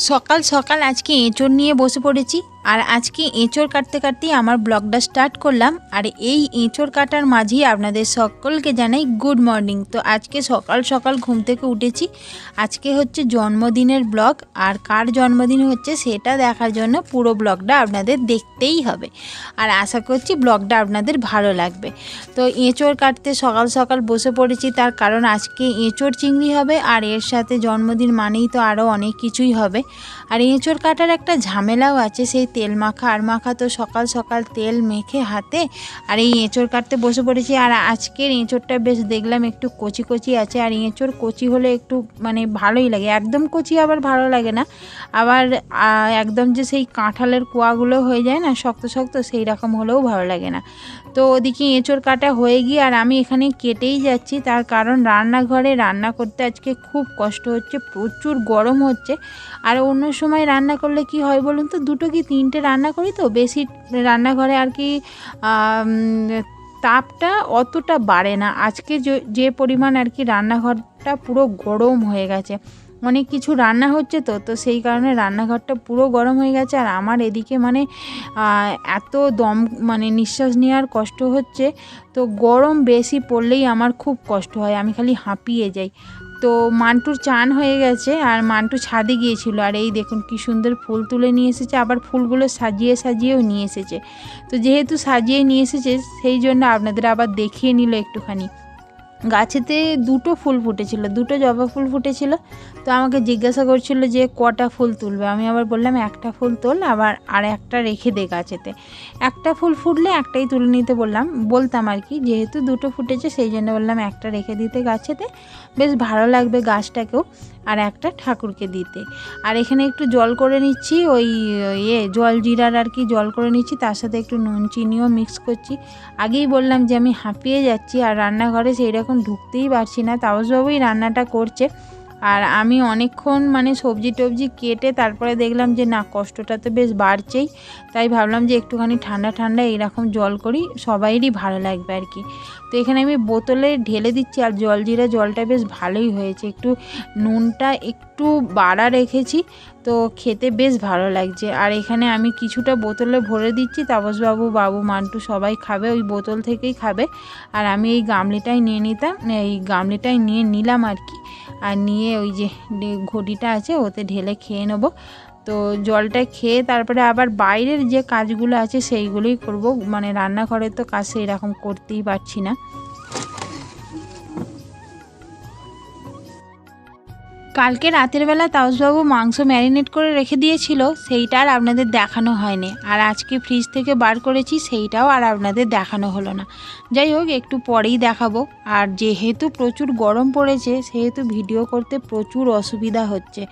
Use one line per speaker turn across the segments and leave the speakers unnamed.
সকাল সকাল আজকে এঁচড় নিয়ে বসে পড়েছি। আর আজকে এঁচড় কাটতে কাটতেই আমার ব্লগটা স্টার্ট করলাম। আর এই এঁচড় কাটার মাঝেই আপনাদের সকলকে জানাই গুড মর্নিং। তো আজকে সকাল সকাল ঘুম থেকে উঠেছি। আজকে হচ্ছে জন্মদিনের ব্লগ। আর কার জন্মদিন হচ্ছে সেটা দেখার জন্য পুরো ব্লগটা আপনাদের দেখতেই হবে। আর আশা করছি ব্লগটা আপনাদের ভালো লাগবে। তো এঁচড় কাটতে সকাল সকাল বসে পড়েছি, তার কারণ আজকে এঁচড় চিংড়ি হবে। আর এর সাথে জন্মদিন মানেই তো আরও অনেক কিছুই হবে। আর এঁচড় কাটার একটা ঝামেলাও আছে, সেই তেল মাখা, আর মাখা তো সকাল সকাল তেল মেখে হাতে, আর এই এঁচড় কাটতে বসে পড়েছি। আর আজকের এঁচড়টা বেশ দেখলাম একটু কচি কচি আছে, আর এঁচড় কচি হলে একটু মানে ভালোই লাগে। একদম কচি আবার ভালো লাগে না। আবার একদম যে সেই কাঁঠালের কোয়াগুলো হয়ে যায় না, শক্ত শক্ত সেই রকম হলেও ভালো লাগে না। তো ওদিকে এঁচড় কাটা হয়ে গিয়ে, আর আমি এখানে কেটেই যাচ্ছি। তার কারণ রান্নাঘরে রান্না করতে আজকে খুব কষ্ট হচ্ছে, প্রচুর গরম হচ্ছে। আর অন্য সময় রান্না করলে কি হয় বলুন তো, দুটো কি তিনটে রান্না করি তো, বেশি রান্নাঘরে আর কি তাপটা অতটা বাড়ে না। আজকে যে- পরিমাণ আর কি রান্নাঘরটা পুরো গরম হয়ে গেছে। অনেক কিছু রান্না হচ্ছে তো তো সেই কারণে রান্নাঘরটা পুরো গরম হয়ে গেছে। আর আমার এদিকে মানে এত দম মানে নিঃশ্বাস নেওয়ার কষ্ট হচ্ছে। তো গরম বেশি পড়লেই আমার খুব কষ্ট হয়, আমি খালি হাঁপিয়ে যাই। তো মান্টুর চান হয়ে গেছে আর মান্টু ছাদে গিয়েছিল। আর এই দেখুন কি সুন্দর ফুল তুলে নিয়ে এসেছে, আবার ফুলগুলো সাজিয়ে সাজিয়েও নিয়ে এসেছে। তো যেহেতু সাজিয়ে নিয়ে এসেছে, সেই জন্য আপনাদের আবার দেখিয়ে নিল একটুখানি। গাছেতে দুটো ফুল ফুটেছিল, দুটো জবা ফুল ফুটেছিল তো আমাকে জিজ্ঞাসা করছিল যে কটা ফুল তুলবে। আমি আবার বললাম, একটা ফুল তোল, আবার আর একটা রেখে দে গাছেতে। একটা ফুল ফুটলে একটাই তুলে নিতে বললাম, বলতাম আর কি, যেহেতু দুটো ফুটেছে, সেই জন্য বললাম একটা রেখে দিতে গাছেতে। বেশ ভালো লাগবে গাছটাকেও, আর একটা ঠাকুরকে দিতে। আর এখানে একটু জল করে নিচ্ছি, ওই ইয়ে জল জিরার আর কি জল করে নিচ্ছি, তার সাথে একটু নুন চিনিও মিক্স করছি। আগেই বললাম যে আমি হাঁপিয়ে যাচ্ছি, আর রান্নাঘরে সেই রকম ঢুকতেই পারছি না তাপসবাবুই রান্নাটা করছে। আর আমি অনেকক্ষণ মানে সবজি টবজি কেটে তারপরে দেখলাম যে না, কষ্টটা তো বেশ বাড়ছেই। তাই ভাবলাম যে একটুখানি ঠান্ডা ঠান্ডা এইরকম জল করি, সবাইরই ভালো লাগবে আর কি। তো এখানে আমি বোতলে ঢেলে দিচ্ছি আর জল, জিরা জলটা বেশ ভালোই হয়েছে। একটু নুনটা একটু বাড়া রেখেছি, তো খেতে বেশ ভালো লাগছে। আর এখানে আমি কিছুটা বোতলে ভরে দিচ্ছি, তাপসবাবু, বাবু, মান্টু সবাই খাবে, ওই বোতল থেকেই খাবে। আর আমি এই গামলিটাই নিয়ে নিতাম, এই গামলিটাই নিয়ে নিলাম আর কি। আর নিয়ে ওই যে ঘটিটা আছে, ওতে ঢেলে খেয়ে নেব। তো জলটা খেয়ে তারপরে আবার বাইরের যে কাজগুলো আছে, সেইগুলোই করব। মানে রান্নাঘরের তো কাজ সেই রকম করতেই পারছি না। কালকে রাতের বেলা তাউসবাবু মাংস ম্যারিনেট করে রেখে দিয়েছিল, সেইটা আর আপনাদের দেখানো হয়নি। আর আজকে ফ্রিজ থেকে বার করেছি, সেইটাও আর আপনাদের দেখানো হলো না। যাই হোক, একটু পরেই দেখাবো। আর যেহেতু প্রচুর গরম পড়েছে, সেহেতু ভিডিও করতে প্রচুর অসুবিধা হচ্ছে।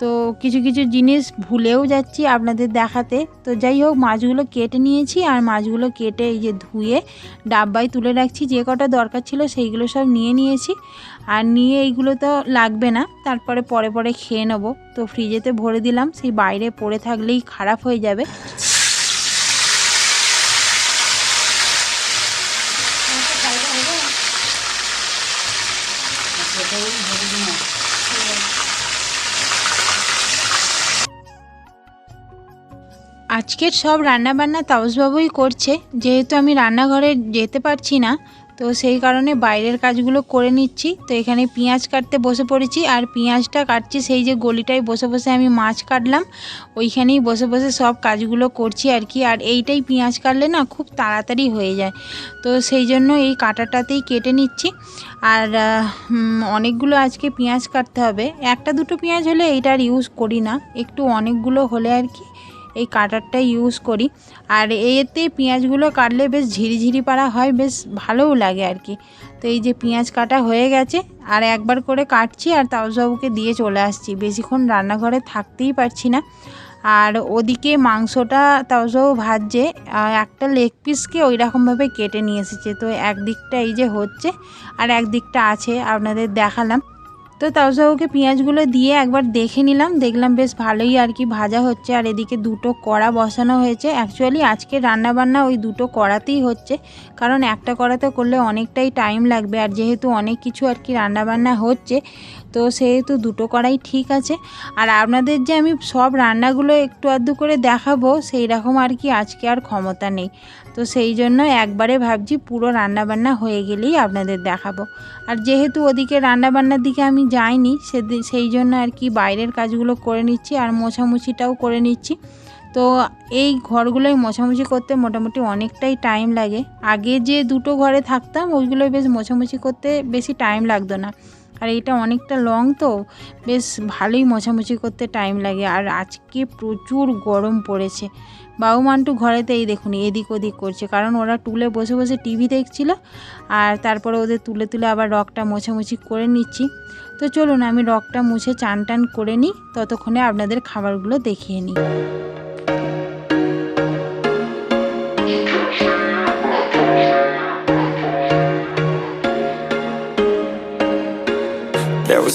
তো কিছু কিছু জিনিস ভুলেও যাচ্ছি আপনাদের দেখাতে। তো যাই হোক, মাছগুলো কেটে নিয়েছি, আর মাছগুলো কেটে এই যে ধুয়ে, ডাব্বায় তুলে রাখছি। যে কটা দরকার ছিল, সেইগুলো সব নিয়ে নিয়েছি। আর নিয়ে এইগুলো তো লাগবে না, তারপরে পরে পরে খেয়ে নেব। তো ফ্রিজেতে ভরে দিলাম, সেই বাইরে পড়ে থাকলেই খারাপ হয়ে যাবে। আজকের সব রান্নাবান্না তাপসবাবুই করছে, যেহেতু আমি রান্নাঘরে যেতে পারছি না তো সেই কারণে বাইরের কাজগুলো করে নিচ্ছি। তো এখানে পেঁয়াজ কাটতে বসে পড়েছি আর পেঁয়াজটা কাটছি, সেই যে গলিটায় বসে বসে আমি মাছ কাটলাম, ওইখানেই বসে বসে সব কাজগুলো করছি আর কি। আর এইটাই পেঁয়াজ কাটলে না খুব তাড়াতাড়ি হয়ে যায়। তো সেই জন্য এই কাটাটাতেই কেটে নিচ্ছি। আর অনেকগুলো আজকে পেঁয়াজ কাটতে হবে। একটা দুটো পেঁয়াজ হলে এইটার ইউজ করি না, একটু অনেকগুলো হলে আর কি। এই কাটারটা ইউজ করি। আর এতে পেঁয়াজগুলো কাটলে বেশ ঝিরিঝিরি পাড়া হয়, বেশ ভালোও লাগে আর কি। তো এই যে পেঁয়াজ কাটা হয়ে গেছে, আর একবার করে কাটছি আর তাউসবাবুকে দিয়ে চলে আসছি। বেশিক্ষণ রান্নাঘরে থাকতেই পারছি না। আর ওদিকে মাংসটা তাউসবাবু ভাজছে একটা লেগ পিসকে ওই রকমভাবে কেটে নিয়ে এসেছে। তো একদিকটা এই যে হচ্ছে, আর একদিকটা আছে, আপনাদের দেখালাম। তো তাওসাউকে পেঁয়াজগুলো দিয়ে একবার দেখে নিলাম। দেখলাম বেশ ভালোই আর কি ভাজা হচ্ছে। আর এদিকে দুটো কড়া বসানো হয়েছে। অ্যাকচুয়ালি আজকে রান্নাবান্না ওই দুটো কড়াতেই হচ্ছে। কারণ একটা কড়াতে করলে অনেকটাই টাইম লাগবে। আর যেহেতু অনেক কিছু আর কি রান্নাবান্না হচ্ছে তো সেহেতু দুটো করাই ঠিক আছে। আর আপনাদের যে আমি সব রান্নাগুলো একটু আধটু করে দেখাবো সেই রকম আর কি আজকে আর ক্ষমতা নেই। তো সেই জন্য একবারে ভাবছি পুরো রান্নাবান্না হয়ে গেলেই আপনাদের দেখাবো। আর যেহেতু ওদিকে রান্নাবান্নার দিকে আমি যাইনি সেই জন্য আর কি বাইরের কাজগুলো করে নিচ্ছি আর মোছামুছিটাও করে নিচ্ছি। তো এই ঘরগুলোই মোছামুছি করতে মোটামুটি অনেকটাই টাইম লাগে। আগে যে দুটো ঘরে থাকতাম ওইগুলো বেশ মোছামুছি করতে বেশি টাইম লাগতো না। আর এটা অনেকটা লং তো। বেশ ভালোই মোছামুছি করতে টাইম লাগে। আর আজকে প্রচুর গরম পড়েছে। বাবু মান্টু ঘরেতে এই দেখুন, এদিক ওদিক করছে। কারণ ওরা টুলে বসে বসে টিভি দেখছিল। আর তারপরে ওদের তুলে তুলে আবার রকটা মোছামুছি করে নিচ্ছি। তো চলুন, আমি রকটা মুছে চান টান করে নিই। ততক্ষণে আপনাদের খাবারগুলো দেখিয়ে নিই।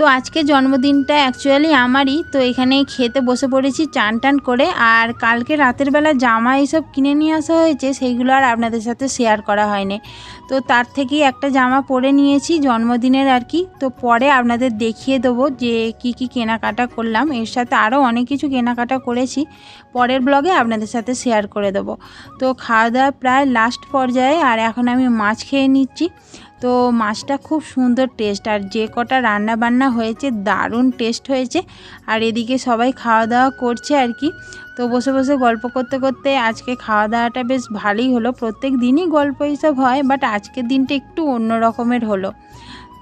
তো আজকে জন্মদিনটা অ্যাকচুয়ালি আমারই। তো এখানে খেতে বসে পড়েছি, চান টান করে। আর কালকে রাতের বেলা জামা এইসব কিনে নিয়ে আসা হয়েছে, সেইগুলো আর আপনাদের সাথে শেয়ার করা হয়নি। তো তার থেকেই একটা জামা পরে নিয়েছি জন্মদিনের আর কি। তো পরে আপনাদের দেখিয়ে দেবো যে কি কি কেনাকাটা করলাম। এর সাথে আরও অনেক কিছু কেনাকাটা করেছি। পরের ব্লগে আপনাদের সাথে শেয়ার করে দেবো। তো খাওয়া দাওয়া প্রায় লাস্ট পর্যায়ে, আর এখন আমি মাছ খেয়ে নিচ্ছি। তো মাছটা খুব সুন্দর টেস্ট আর যে কটা রান্না বান্না হয়েছে দারুণ টেস্ট হয়েছে। আর এদিকে সবাই খাওয়া দাওয়া করছে আর কি। তো বসে বসে গল্প করতে করতে আজকে খাওয়া দাওয়াটা বেশ ভালোই হলো। প্রত্যেক দিনই গল্প হিসাব হয় বাট আজকের দিনটা একটু অন্য রকমের হলো।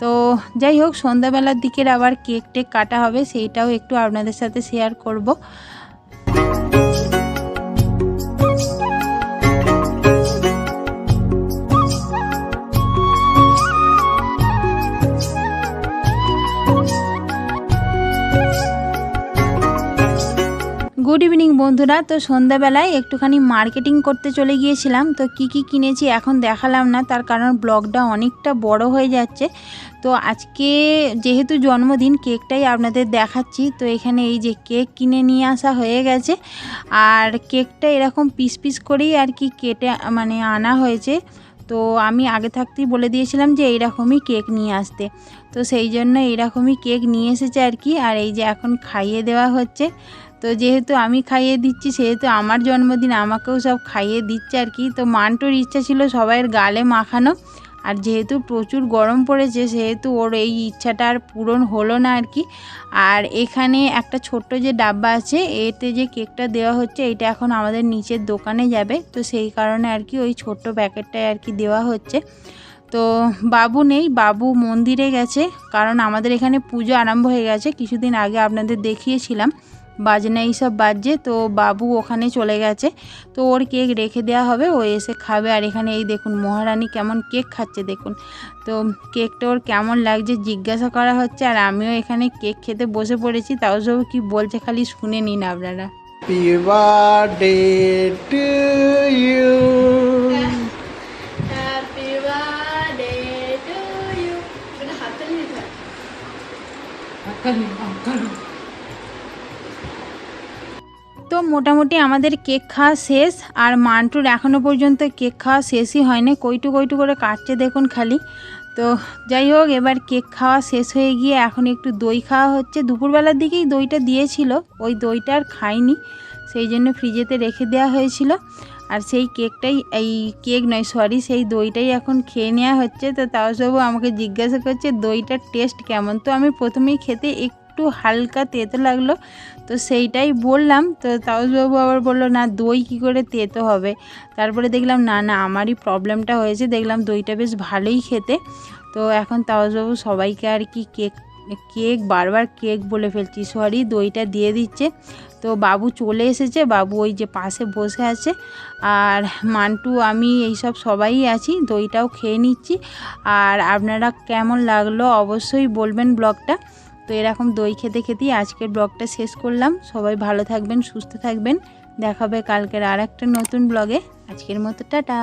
তো যাই হোক, সন্ধ্যাবেলার দিকের আবার কেক টেক কাটা হবে, সেইটাও একটু আপনাদের সাথে শেয়ার করব। বন্ধুরা, তো সন্ধ্যাবেলায় একটুখানি মার্কেটিং করতে চলে গিয়েছিলাম, তো কি কি কিনেছি এখন দেখালাম না, তার কারণ ব্লগটা অনেকটা বড় হয়ে যাচ্ছে। তো আজকে যেহেতু জন্মদিন কেকটাই আপনাদের দেখাচ্ছি, তো এখানে এই যে কেক কিনে নিয়ে আসা হয়ে গেছে। আর কেকটা এরকম পিস পিস করেই আর কি কেটে মানে আনা হয়েছে। তো আমি আগে থাকতেই বলে দিয়েছিলাম যে এইরকমই কেক নিয়ে আসতে। তো সেই জন্য এইরকমই কেক নিয়ে এসেছে আর কি, আর এই যে এখন খাইয়ে দেওয়া হচ্ছে। তো যেহেতু আমি খাইয়ে দিচ্ছি, সেহেতু আমার জন্মদিন আমাকেও সব খাইয়ে দিচ্ছে আর কি। তো মান্টুর ইচ্ছা ছিল সবাইয়ের গালে মাখানো। আর যেহেতু প্রচুর গরম পড়েছে, সেহেতু ওর এই ইচ্ছাটা আর পূরণ হলো না আর কি। আর এখানে একটা ছোট্ট যে ডাব্বা আছে, এতে যে কেকটা দেওয়া হচ্ছে, এটা এখন আমাদের নিচের দোকানে যাবে। তো সেই কারণে আর কি ওই ছোট্ট প্যাকেটটাই আর কি দেওয়া হচ্ছে। তো বাবু নেই, বাবু মন্দিরে গেছে। কারণ আমাদের এখানে পুজো আরম্ভ হয়ে গেছে, কিছুদিন আগে আপনাদের দেখিয়েছিলাম। বাজনা এইসব বাজছে তো বাবু ওখানে চলে গেছে। তো ওর কেক রেখে দেওয়া হবে ও এসে খাবে। আর এখানে এই দেখুন মহারানী কেমন কেক খাচ্ছে দেখুন। তো কেকটা ওর কেমন লাগছে জিজ্ঞাসা করা হচ্ছে আর আমিও এখানে কেক খেতে বসে পড়েছি তাও সব কি বলছে খালি শুনে নিন আপনারা।
Happy birthday
মোটামুটি আমাদের কেক খাওয়া শেষ, আর মান্টুর এখনও পর্যন্ত কেক খাওয়া শেষই হয়নি। কইটু কইটু করে কাটছে দেখুন খালি। তো যাই হোক, এবার কেক খাওয়া শেষ হয়ে গিয়ে এখন একটু দই খাওয়া হচ্ছে। দুপুরবেলার দিকেই দইটা দিয়েছিল, ওই দইটা আর খাইনি, সেই জন্য ফ্রিজেতে রেখে দেওয়া হয়েছিল। আর সেই কেকটাই, এই কেক নয়, সরি, সেই দইটাই এখন খেয়ে নেওয়া হচ্ছে। তো তাও সবু আমাকে জিজ্ঞাসা করছে, দইটার টেস্ট কেমন? তো আমি প্রথমেই খেতে একটু হালকা তেতো লাগল। তো সেইটাই বললাম। তো তাউসবাবু আবার বলল, না, দই কী করে তেতো হবে? তারপরে দেখলাম, না না, আমারই প্রবলেমটা হয়েছে। দেখলাম, দইটা বেশ ভালোই খেতে। তো এখন তাউসবাবু সবাইকে আর কি কেক কেক, বারবার কেক বলে ফেলছি। সরি, দইটা দিয়ে দিচ্ছে। তো বাবু চলে এসেছে। বাবু ওই যে পাশে বসে আছে। আর মান্টু, আমি এইসব সবাই আছি, দইটাও খেয়ে নিচ্ছি। আর আপনারা কেমন লাগল অবশ্যই বলবেন ব্লগটা। তো এরকম দই খেতে খেতেই আজকের ব্লগটা শেষ করলাম। সবাই ভালো থাকবেন, সুস্থ থাকবেন। দেখাবে কালকের আর একটা নতুন ব্লগে। আজকের মতো, টাটা।